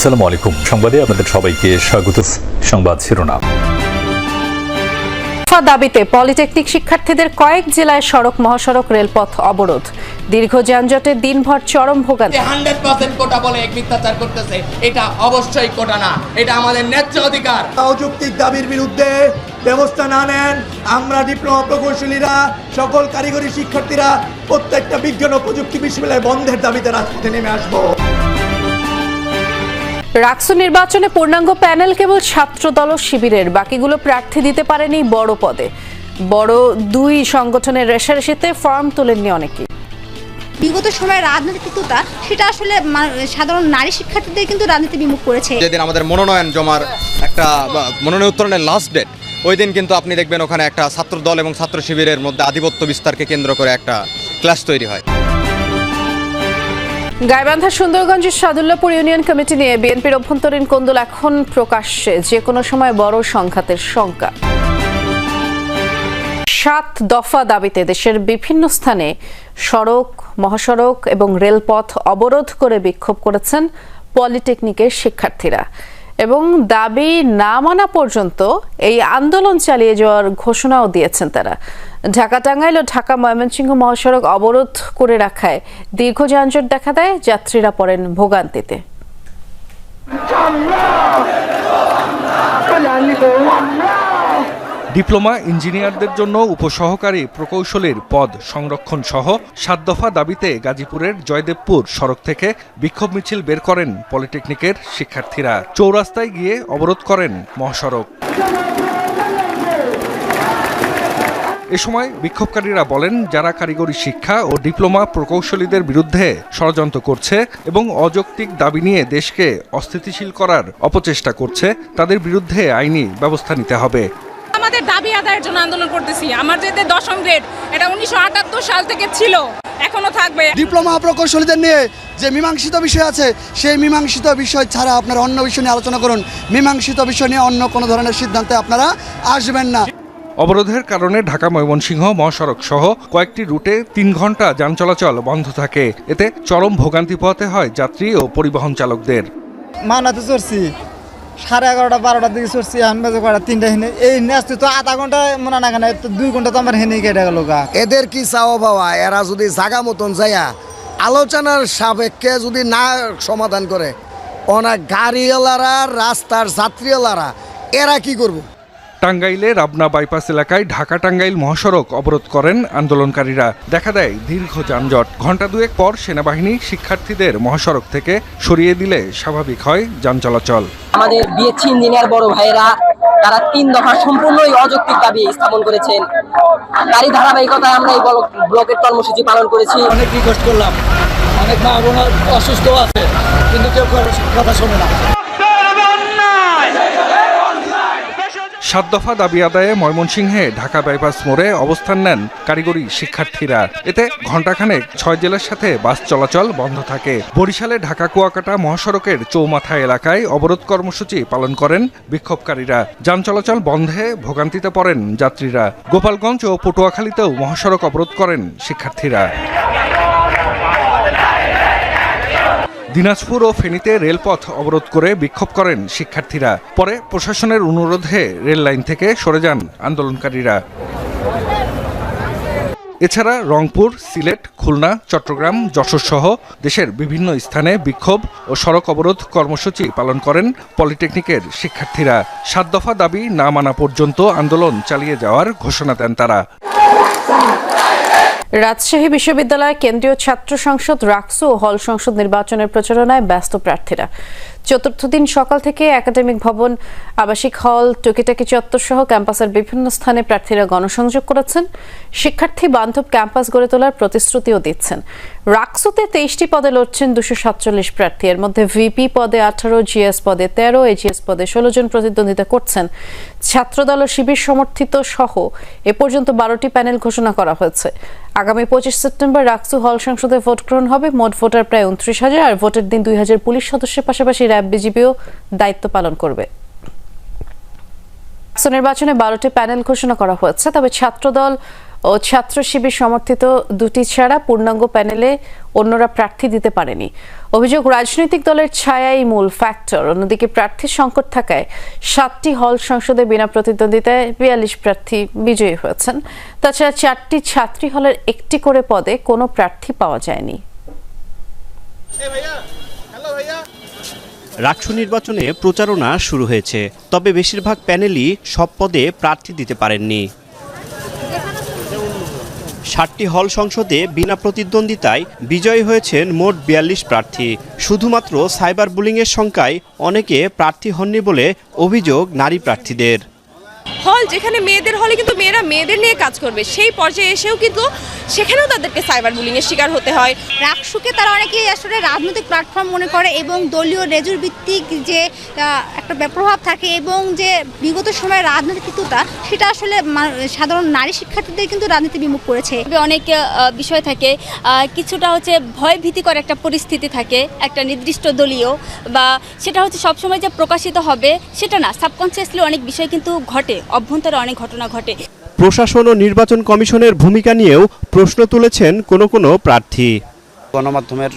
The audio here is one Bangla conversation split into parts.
আসসালামু আলাইকুম। সংবাদে আপনাদের সবাইকে স্বাগত। সংবাদ শিরোনাম। দাবিতে পলিটেকনিক শিক্ষার্থীদের কয়েক জেলায় সড়ক মহাসড়ক রেলপথ অবরোধ। দীর্ঘ যানজটে দিনভর চরম ভোগান্তি। হান্ড্রেড পার্সেন্ট কোটা বলে এক মিথ্যাচার করতেছে এটা অবশ্যই কোটা না এটা আমাদের ন্যায্য অধিকার। অযৌক্তিক দাবির বিরুদ্ধে ব্যবস্থা না নেন আমরা ডিপ্লোমা প্রকৌশলীরা সকল কারিগরি শিক্ষার্থীরা প্রত্যেকটা বিজ্ঞান ও প্রযুক্তি বিশ্ববিদ্যালয় বন্ধের দাবিতে রাজপথে নেমে আসব। রাকসু নির্বাচনে পূর্ণাঙ্গ প্যানেল কেবল ছাত্রদল ও শিবিরের বাকিগুলো প্রার্থী দিতে পারেনি বড় পদে। বড় দুই সংগঠনের রেশারেশিতে ফর্ম তোলেননি অনেকেই। বিগত সময়ে রাজনীতিটা সেটা আসলে সাধারণ নারী শিক্ষার্থীদের কিন্তু রাজনীতি বিমুখ করেছে। যেদিন আমাদের মনোনয়ন জমার একটা বা, মনোনয়ন উত্তরণের লাস্ট ডেট ওই দিন কিন্তু আপনি দেখবেন ওখানে একটা ছাত্র দল এবং ছাত্র শিবিরের মধ্যে আধিপত্য বিস্তারকে কেন্দ্র করে একটা ক্লাস তৈরি হয়। গাইবান্ধা সুন্দরগঞ্জের সাদুল্লাপুর ইউনিয়ন কমিটি নিয়ে বিএনপির অভ্যন্তরীণ কোন্দল এখন প্রকাশ্যে, যে কোনো সময় বড় সংঘাতের শঙ্কা। সাত দফা দাবিতে দেশের বিভিন্ন স্থানে সড়ক, মহাসড়ক এবং রেলপথ অবরোধ করে বিক্ষোভ করেছেন পলিটেকনিকের শিক্ষার্থীরা। এবং দাবি না মানা পর্যন্ত এই আন্দোলন চালিয়ে যাওয়ার ঘোষণাও দিয়েছেন তারা। ঢাকা টাঙ্গাইল ও ঢাকা ময়মনসিংহ মহাসড়ক অবরোধ করে রাখায় দীর্ঘ যানজট দেখা দেয়, যাত্রীরা পড়েন ভোগান্তিতে। ডিপ্লোমা ইঞ্জিনিয়ারদের জন্য উপসহকারী প্রকৌশলীর পদ সংরক্ষণ সহ সাত দফা দাবিতে গাজীপুরের জয়দেবপুর সড়ক থেকে বিক্ষোভ মিছিল বের করেন পলিটেকনিকের শিক্ষার্থীরা। চৌরাস্তায় গিয়ে অবরোধ করেন মহাসড়ক। এ সময় বিক্ষোভকারীরা বলেন, যারা কারিগরি শিক্ষা ও ডিপ্লোমা প্রকৌশলীদের বিরুদ্ধে ষড়যন্ত্র করছে এবং অযৌক্তিক দাবি নিয়ে দেশকে অস্থিতিশীল করার অপচেষ্টা করছে, তাদের বিরুদ্ধে আইনি ব্যবস্থা নিতে হবে। আমাদের দাবি আদায়ের জন্য আন্দোলন করতেছি। আমার যেতে দশম গ্রেড এটা উনিশশো আটাত্তর সাল থেকে ছিল এখনও থাকবে। ডিপ্লোমা প্রকৌশলীদের নিয়ে যে মীমাংসিত বিষয় আছে সেই মীমাংসিত বিষয় ছাড়া আপনারা অন্য বিষয় নিয়ে আলোচনা করুন। মীমাংসিত বিষয় নিয়ে অন্য কোনো ধরনের সিদ্ধান্তে আপনারা আসবেন না। অবরোধের কারণে ঢাকা ময়মনসিংহ মহাসড়ক সহ কয়েকটি রুটে তিন ঘণ্টা যান চলাচল বন্ধ থাকে। এতে চরম ভোগান্তি পোহাতে হয় যাত্রী ও পরিবহন চালকদের। মানাতে চড়ছি। সাড়ে এগারোটা, বারোটার দিকে চড়ছি এখন বেজে কটা তিনটা হেনে। এই নেচতে তো আধা ঘণ্টা মনে না কেন দুই ঘণ্টা তো আমার হেনে কেটে গেল গা। এদের কি চাও বাবা? এরা যদি জাগা মতন যাইয়া আলোচনার সাপেক্ষে যদি না সমাধান করে ওনা গাড়িওয়ালারা, রাস্তার যাত্রীওয়ালারা, এরা কি করব? টাঙ্গাইলে রাবনা বাইপাস এলাকায় ঢাকা টাঙ্গাইল মহাসড়ক অবরোধ করেন আন্দোলনকারীরা। দেখা দেয় দীর্ঘ যানজট। ঘণ্টা দুয়েক পর সেনাবাহিনী শিক্ষার্থীদের মহাসড়ক থেকে সরিয়ে দিলে স্বাভাবিক হয় যান চলাচল। আমাদের বিএসসি ইঞ্জিনিয়ার বড় ভাইয়েরা তারা তিন দফা সম্পূর্ণই অযৌক্তিক দাবি স্থাপন করেছেন। তারই ধারাবাহিকতায় আমরা এই ব্লকের কর্মসূচি পালন করেছি। অনেক রিকোয়েস্ট করলাম। অনেক মা বোন অসুস্থ আছে কিন্তু কেউ কথা শোনে না। সাত দফা দাবি আদায়ে ময়মনসিংহে ঢাকা বাইপাস মোড়ে অবস্থান নেন কারিগরি শিক্ষার্থীরা। এতে ঘণ্টাখানেক ছয় জেলার সাথে বাস চলাচল বন্ধ থাকে। বরিশালে ঢাকা কুয়াকাটা মহাসড়কের চৌমাথা এলাকায় অবরোধ কর্মসূচি পালন করেন বিক্ষোভকারীরা। যান চলাচল বন্ধে ভোগান্তিতে পড়েন যাত্রীরা। গোপালগঞ্জ ও পটুয়াখালীতেও মহাসড়ক অবরোধ করেন শিক্ষার্থীরা। দিনাজপুর ও ফেনীতে রেলপথ অবরোধ করে বিক্ষোভ করেন শিক্ষার্থীরা। পরে প্রশাসনের অনুরোধে রেল লাইন থেকে সরে যান আন্দোলনকারীরা। এছাড়া রংপুর, সিলেট, খুলনা, চট্টগ্রাম, যশোর সহ দেশের বিভিন্ন স্থানে বিক্ষোভ ও সড়ক অবরোধ কর্মসূচি পালন করেন পলিটেকনিকের শিক্ষার্থীরা। সাত দফা দাবি না মানা পর্যন্ত আন্দোলন চালিয়ে যাওয়ার ঘোষণা দেন তারা। রাজশাহী বিশ্ববিদ্যালয় কেন্দ্রীয় ছাত্র সংসদ রাকসু ও হল সংসদ নির্বাচনের প্রচারণায় ব্যস্ত প্রার্থীরা। চতুর্থ দিন সকাল থেকে একাডেমিক ভবন, আবাসিক হল, টুকিটাকি চত্বর সহ ক্যাম্পাসের বিভিন্ন স্থানে প্রার্থীরা গণসংযোগ করেছেন। শিক্ষার্থী বান্ধব ক্যাম্পাস গড়ে তোলার প্রতিশ্রুতিও দিচ্ছেন। রাকসুতে তেইশটি পদে লড়ছেন দুশো সাতচল্লিশ প্রার্থী। এর মধ্যে ভিপি পদে আঠারো, জিএস পদে তেরো, এজিএস পদে ষোলো জন প্রতিদ্বন্দ্বিতা করছেন। ছাত্রদল ও শিবির সমর্থিত সহ এ পর্যন্ত বারোটি প্যানেল ঘোষণা করা হয়েছে। আগামী পঁচিশ সেপ্টেম্বর রাকসু হল সংসদে ভোট গ্রহণ হবে। মোট ভোটার প্রায় উনত্রিশ হাজার, আর ভোটের দিন দুই হাজার পুলিশ সদস্যের পাশাপাশি র্যাব বিজিবিও দায়িত্ব পালন করবে। নির্বাচনে বারোটি প্যানেল ঘোষণা করা হয়েছে, তবে ছাত্রদল ও ছাত্র শিবির সমর্থিত দুটি ছাড়া পূর্ণাঙ্গ প্যানেলে অন্যরা প্রার্থী দিতে পারেনি। অভিযোগ, রাজনৈতিক দলের ছায়াই মূল ফ্যাক্টর অন্যদিকে প্রার্থীর সংকট থাকায় সাতটি হল সংসদে বিনা প্রতিদ্বন্দ্বিতায় বিয়াল্লিশ প্রার্থী বিজয়ী হয়েছেন। তাছাড়া চারটি ছাত্রী হলের একটি করে পদে কোনো প্রার্থী পাওয়া যায়নি। রাকসু নির্বাচনে প্রচারণা শুরু হয়েছে, তবে বেশিরভাগ প্যানেলই সব পদে প্রার্থী দিতে পারেননি। ষাটটি হল সংসদে বিনা প্রতিদ্বন্দ্বিতায় বিজয়ী হয়েছেন মোট বিয়াল্লিশ প্রার্থী। শুধুমাত্র সাইবার বুলিংয়ের সংখ্যায় অনেকে প্রার্থী হননি বলে অভিযোগ নারী প্রার্থীদের। হল যেখানে মেয়েদের হলে কিন্তু মেয়েরা মেয়েদের নিয়ে কাজ করবে, সেই পর্যায়ে এসেও কিন্তু সেখানেও তাদেরকে সাইবার বুলিং এর শিকার হতে হয়। রাকসুকে তারা অনেকেই আসলে রাজনৈতিক প্ল্যাটফর্ম মনে করে এবং দলীয় রেজুর ভিত্তিক যে একটা প্রভাব থাকে এবং যে বিগত সময়ের রাজনীতিকতা সেটা আসলে সাধারণ নারী শিক্ষার্থীদের কিন্তু রাজনীতি বিমুখ করেছে। অনেক বিষয় থাকে কিছুটা হচ্ছে ভয় ভীতিকর একটা পরিস্থিতি থাকে, একটা নির্দিষ্ট দলীয় বা সেটা হচ্ছে সবসময় যে প্রকাশিত হবে সেটা না। সাবকনসিয়াসলি অনেক বিষয় কিন্তু ঘটে, অভ্যন্তরে অনেক ঘটনা ঘটে। প্রশাসন ও নির্বাচন কমিশনের ভূমিকা নিয়েও প্রশ্ন তুলেছেন কোনো কোনো প্রার্থী। গণমাধ্যমের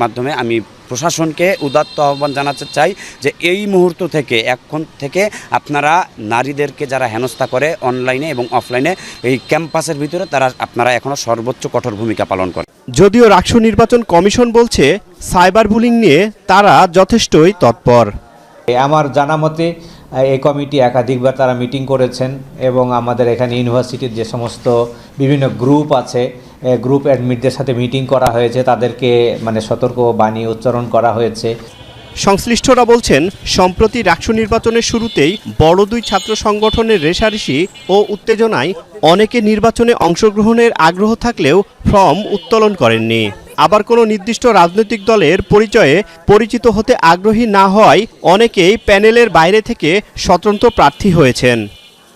মাধ্যমে আমি প্রশাসনকে উদাত্ত আহ্বান জানাতে চাই যে এই মুহূর্ত থেকে এখন থেকে আপনারা নারীদেরকে যারা হেনস্থা করে অনলাইনে এবং অফলাইনে এই ক্যাম্পাসের ভিতরে তারা আপনারা এখনও সর্বোচ্চ কঠোর ভূমিকা পালন করেন। যদিও রাকসু নির্বাচন কমিশন বলছে সাইবার বুলিং নিয়ে তারা যথেষ্টই তৎপর। আমার জানা মতে এই কমিটি একাধিকবার তারা মিটিং করেছেন এবং আমাদের এখানে ইউনিভার্সিটির যে সমস্ত বিভিন্ন গ্রুপ আছে গ্রুপ অ্যাডমিটদের সাথে মিটিং করা হয়েছে, তাদেরকে মানে সতর্ক বাণী উচ্চারণ করা হয়েছে। সংশ্লিষ্টরা বলছেন, সম্প্রতি রাকসু নির্বাচনের শুরুতেই বড় দুই ছাত্র সংগঠনের রেশারেশি ও উত্তেজনায় অনেকে নির্বাচনে অংশগ্রহণের আগ্রহ থাকলেও ফর্ম উত্তোলন করেননি। আবার কোনো নির্দিষ্ট রাজনৈতিক দলের পরিচয়ে পরিচিত হতে আগ্রহী না হওয়ায় অনেকেই প্যানেলের বাইরে থেকে স্বতন্ত্র প্রার্থী হয়েছেন।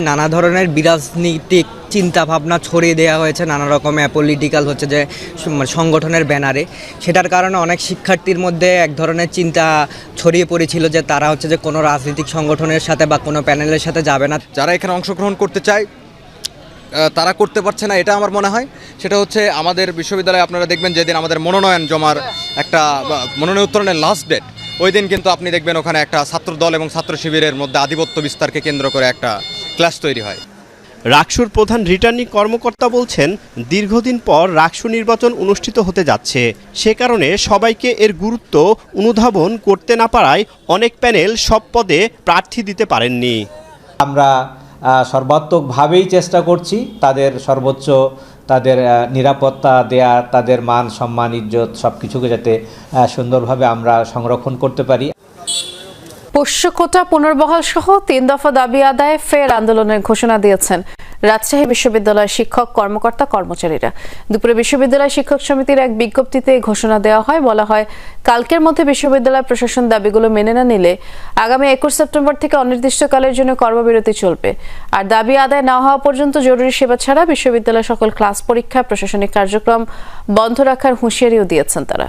নানা ধরনের বিরাজনীতিক চিন্তা ভাবনা ছড়িয়ে দেওয়া হয়েছে নানা রকমের পলিটিক্যাল হচ্ছে যে সংগঠনের ব্যানারে। সেটার কারণে অনেক শিক্ষার্থীর মধ্যে এক ধরনের চিন্তা ছড়িয়ে পড়েছিল যে তারা হচ্ছে যে কোনো রাজনৈতিক সংগঠনের সাথে বা কোনো প্যানেলের সাথে যাবে না। যারা এখানে অংশগ্রহণ করতে চায় তারা করতে পারছে না এটা আমার মনে হয়। সেটা হচ্ছে আমাদের বিশ্ববিদ্যালয়ে আপনারা দেখবেন যেদিন আমাদের মনোনয়ন জমার একটা বা, মনোনয়ন উত্তরণের লাস্ট ডেট ওই দিন কিন্তু আপনি দেখবেন ওখানে একটা ছাত্র দল এবং ছাত্র শিবিরের মধ্যে আধিপত্য বিস্তারকে কেন্দ্র করে একটা ক্লাস তৈরি হয়। রাকসুর প্রধান রিটার্নিং কর্মকর্তা বলছেন দীর্ঘদিন পর রাকসু নির্বাচন অনুষ্ঠিত হতে যাচ্ছে। সে কারণে সবাইকে এর গুরুত্ব অনুধাবন করতে না পারায় অনেক প্যানেল সব পদে প্রার্থী দিতে পারেননি। আমরা সর্বাত্মকভাবেই চেষ্টা করছি তাদের সর্বোচ্চ তাদের নিরাপত্তা দেয়া, তাদের মান, সম্মান, ইজ্জত সব কিছুকে যাতে সুন্দরভাবে আমরা সংরক্ষণ করতে পারি। পোষ্য কোটা পুনর্বহাল সহ তিন দফা দাবি আদায়ে ফের আন্দোলনের ঘোষণা দিয়েছেন রাজশাহী বিশ্ববিদ্যালয়ের শিক্ষক, কর্মকর্তা, কর্মচারীরা। দুপুরে বিশ্ববিদ্যালয় শিক্ষক সমিতির এক বিজ্ঞপ্তিতে ঘোষণা দেওয়া হয়, বলা হয়, কালকের মধ্যে বিশ্ববিদ্যালয় প্রশাসন দাবিগুলো মেনে না নিলে আগামী একুশ সেপ্টেম্বর থেকে অনির্দিষ্টকালের জন্য কর্মবিরতি চলবে। আর দাবি আদায় না হওয়া পর্যন্ত জরুরি সেবা ছাড়া বিশ্ববিদ্যালয় সকল ক্লাস পরীক্ষা, প্রশাসনিক কার্যক্রম বন্ধ রাখার হুঁশিয়ারিও দিয়েছেন তারা।